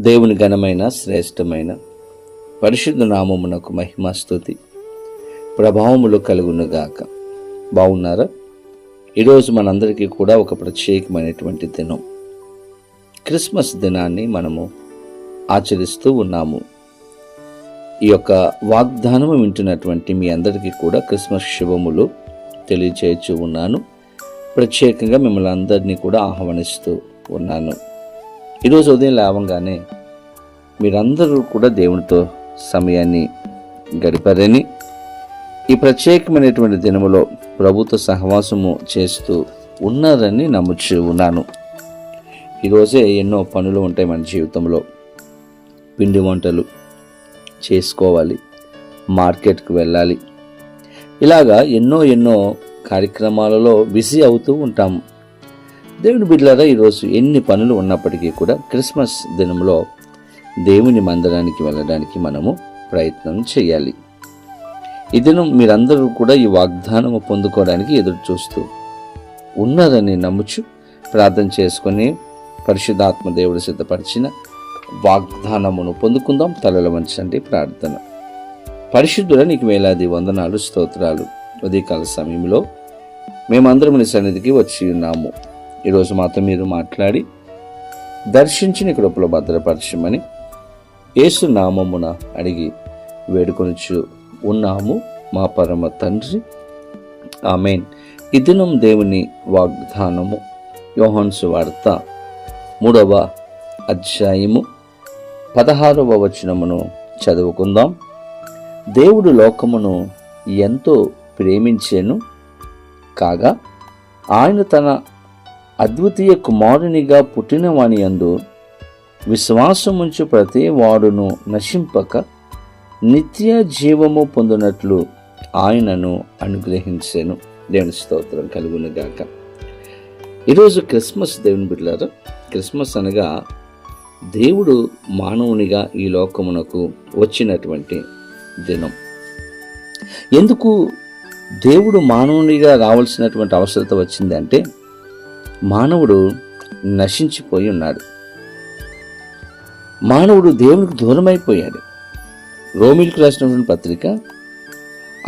దేవుని ఘనమైన శ్రేష్టమైన పరిశుద్ధ నామమునకు మహిమస్తుతి ప్రభావములు కలుగునుగాక. బాగున్నారా? ఈరోజు మనందరికీ కూడా ఒక ప్రత్యేకమైనటువంటి దినం. క్రిస్మస్ దినాన్ని మనము ఆచరిస్తూ ఉన్నాము. ఈ యొక్క వాగ్దానము వింటున్నటువంటి మీ అందరికీ కూడా క్రిస్మస్ శుభములు తెలియచేయచ్చు ఉన్నాను. ప్రత్యేకంగా మిమ్మల్ని అందరినీ కూడా ఆహ్వానిస్తూ ఉన్నాను. ఈరోజు ఉదయం లేవంగానే మీరందరూ కూడా దేవునితో సమయాన్ని గడిపారని ఈ ప్రత్యేకమైనటువంటి దినములో ప్రభుత్వ సహవాసము చేస్తూ ఉన్నారని నమ్ముచు ఉన్నాను. ఈరోజే ఎన్నో పనులు ఉంటాయి మన జీవితంలో. పిండి వంటలు చేసుకోవాలి మార్కెట్కి వెళ్ళాలి. ఇలాగా ఎన్నో ఎన్నో కార్యక్రమాలలో బిజీ అవుతూ ఉంటాము దేవుని బిడ్డలారా ఈరోజు ఎన్ని పనులు ఉన్నప్పటికీ కూడా క్రిస్మస్ దినంలో దేవుని మందిరానికి వెళ్ళడానికి మనము ప్రయత్నం చేయాలి. ఈ దినం మీరందరూ కూడా ఈ వాగ్దానము పొందుకోవడానికి ఎదురు చూస్తూ ఉన్నారని నమ్ముచు ప్రార్థన చేసుకొని పరిశుద్ధాత్మ దేవుడు సిద్ధపరిచిన వాగ్దానమును పొందుకుందాం. తలల వంచండి ప్రార్థన. పరిశుద్ధుల నీకు వేలాది వందనాలు స్తోత్రాలు. ఉదయకాల సమయంలో మేమందరం నీ సన్నిధికి వచ్చి ఉన్నాము. ఈరోజు మాతో మీరు మాట్లాడి దర్శించిన కృపలో భద్రపరచమని యేసు నామమున అడిగి వేడుకొనుచు ఉన్నాము. మా పరమ తండ్రి. ఆమెన్. ఈ దినం దేవుని వాగ్దానము యోహన్సు వార్త మూడవ అధ్యాయము పదహారవ వచనమును చదువుకుందాం. దేవుడు లోకమును ఎంతో ప్రేమించేను కాగా ఆయన తన అద్వితీయ కుమారునిగా పుట్టినవాని అందు విశ్వాసముంచు ప్రతి వాడును నశింపక నిత్య జీవము పొందినట్లు ఆయనను అనుగ్రహించాను. దేవుని స్తోత్రం కలుగునుగాక ఈరోజు క్రిస్మస్ దేవుని బిడ్డారు క్రిస్మస్ అనగా దేవుడు మానవునిగా ఈ లోకమునకు వచ్చినటువంటి దినం. ఎందుకు దేవుడు మానవునిగా రావాల్సినటువంటి అవసరత వచ్చిందంటే మానవుడు నశించిపోయి ఉన్నాడు. మానవుడు దేవునికి దూరమైపోయాడు. రోమిల్కి రాసినటువంటి పత్రిక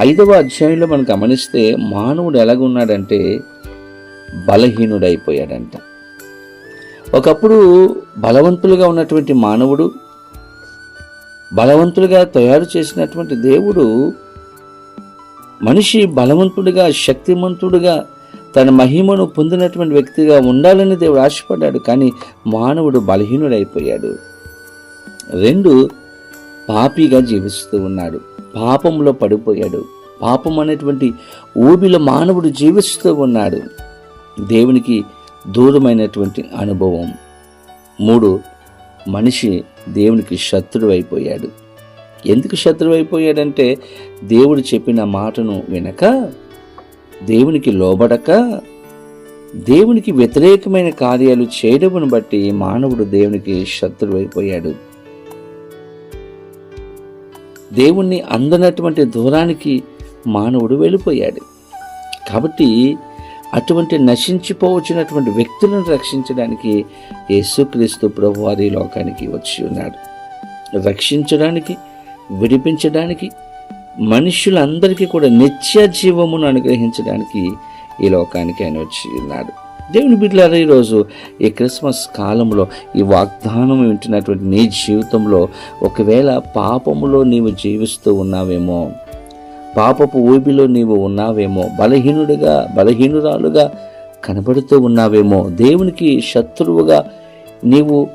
ఐదవ అధ్యాయంలో మనం గమనిస్తే మానవుడు ఎలాగున్నాడంటే బలహీనుడైపోయాడంట. ఒకప్పుడు బలవంతులుగా ఉన్నటువంటి మానవుడు బలవంతులుగా తయారు చేసినటువంటి దేవుడు మనిషి బలవంతుడిగా శక్తిమంతుడుగా తన మహిమను పొందినటువంటి వ్యక్తిగా ఉండాలని దేవుడు ఆశపడ్డాడు కానీ మానవుడు బలహీనుడైపోయాడు. రెండు పాపిగా జీవిస్తూ ఉన్నాడు. పాపంలో పడిపోయాడు. పాపం అనేటువంటి ఊబిలో మానవుడు జీవిస్తూ ఉన్నాడు. దేవునికి దూరమైనటువంటి అనుభవం. మూడు మనిషి దేవునికి శత్రువు అయిపోయాడు ఎందుకు శత్రువు అయిపోయాడంటే దేవుడు చెప్పిన మాటను వినక దేవునికి లోబడక దేవునికి వ్యతిరేకమైన కార్యాలు చేయడమును బట్టి మానవుడు దేవునికి శత్రువు అయిపోయాడు దేవుణ్ణి అందనటువంటి దూరానికి మానవుడు వెళ్ళిపోయాడు. కాబట్టి అటువంటి నశించిపోవచ్చినటువంటి వ్యక్తులను రక్షించడానికి యేసుక్రీస్తు ప్రభువారి లోకానికి వచ్చి ఉన్నాడు. రక్షించడానికి విడిపించడానికి మనుషులందరికీ కూడా నిత్య జీవమును అనుగ్రహించడానికి ఈ లోకానికి ఆయన వచ్చి ఉన్నాడు దేవుని బిడ్డలారా ఈరోజు ఈ క్రిస్మస్ కాలంలో ఈ వాగ్దానం వింటున్నటువంటి నీ జీవితంలో ఒకవేళ పాపములో నీవు జీవిస్తూ ఉన్నావేమో పాపపు ఊబిలో నీవు ఉన్నావేమో బలహీనుడిగా బలహీనురాలుగా కనబడుతూ ఉన్నావేమో దేవునికి శత్రువుగా నీవు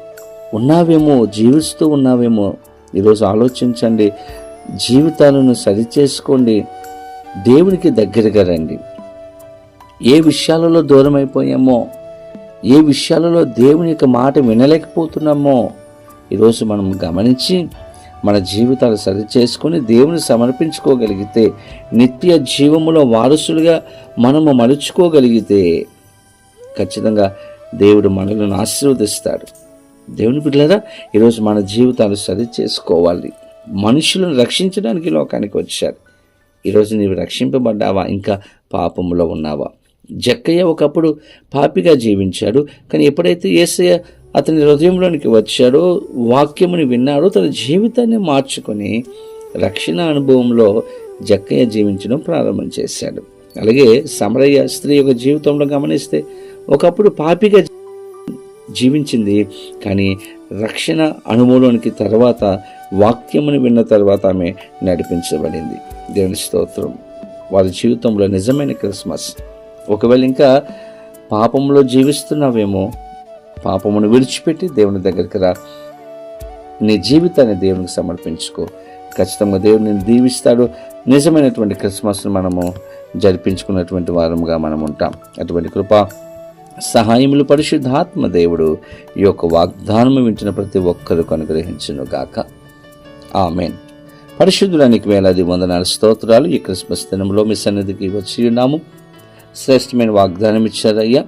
ఉన్నావేమో జీవిస్తూ ఉన్నావేమో ఈరోజు ఆలోచించండి. జీవితాలను సరిచేసుకోండి. దేవునికి దగ్గరగా రండి. ఏ విషయాలలో దూరం అయిపోయామో ఏ విషయాలలో దేవుని యొక్క మాట వినలేకపోతున్నామో ఈరోజు మనం గమనించి మన జీవితాలు సరి చేసుకొని దేవుని సమర్పించుకోగలిగితే నిత్య జీవములో వారసులుగా మనము మలుచుకోగలిగితే ఖచ్చితంగా దేవుడు మనలను ఆశీర్వదిస్తాడు. దేవుని బిడ్డలారా ఈరోజు మన జీవితాలు సరి చేసుకోవాలి మనుషులను రక్షించడానికి లోకానికి వచ్చారు. ఈరోజు నీవు రక్షింపబడ్డావా? ఇంకా పాపములో ఉన్నావా? జక్కయ్య ఒకప్పుడు పాపిగా జీవించాడు కానీ ఎప్పుడైతే ఏసయ్య అతని హృదయంలోనికి వచ్చాడో వాక్యముని విన్నాడో తన జీవితాన్ని మార్చుకొని రక్షణ అనుభవంలో జక్కయ్య జీవించడం ప్రారంభం చేశాడు. అలాగే సమరయ్య స్త్రీ యొక్క జీవితంలో గమనిస్తే ఒకప్పుడు పాపిగా జీవించింది. కానీ రక్షణ అనుభవంలోనికి తర్వాత వాక్యమును విన్న తర్వాత ఆమె నడిపించబడింది. దేవుని స్తోత్రం. వారి జీవితంలో నిజమైన క్రిస్మస్. ఒకవేళ ఇంకా పాపంలో జీవిస్తున్నావేమో పాపమును విడిచిపెట్టి దేవుని దగ్గరికి రా. నీ జీవితాన్ని దేవునికి సమర్పించుకో. ఖచ్చితంగా దేవుడు నేను దీవిస్తాడు. నిజమైనటువంటి క్రిస్మస్ను మనము జరిపించుకున్నటువంటి వారముగా మనం ఉంటాం. అటువంటి కృప సహాయములు పరిశుద్ధాత్మ దేవుడు. ఈ యొక్క వాగ్దానము వింటున్న ప్రతి ఒక్కరికి అనుగ్రహించును గాక. ఆమెన్. పరిశుద్ధుడానికి వేలాది వందనాలు స్తోత్రాలు ఈ క్రిస్మస్ దినంలో మీ సన్నిధికి వచ్చి ఉన్నాము. శ్రేష్టమైన వాగ్దానం ఇచ్చారయ్యా.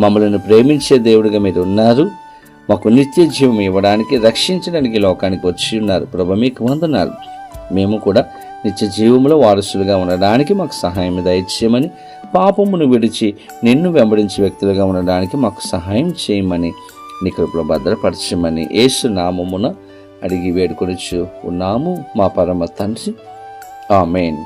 మమ్మల్ని ప్రేమించే దేవుడిగా మీరు ఉన్నారు. మాకు నిత్య జీవం ఇవ్వడానికి రక్షించడానికి లోకానికి వచ్చి ఉన్నారు. ప్రభు మీకు వందనాలు. మేము కూడా నిత్య జీవంలో వారసులుగా ఉండడానికి మాకు సహాయం దయచేయమని పాపమును విడిచి నిన్ను వెంబడించే వ్యక్తులుగా ఉండడానికి మాకు సహాయం చేయమని నీ కృపలో భద్రపరచమని యేసు నామమున అడిగి వేడుకొనిచ్చు ఉన్నాము. మా పరమ తండ్రి. ఆమెన్.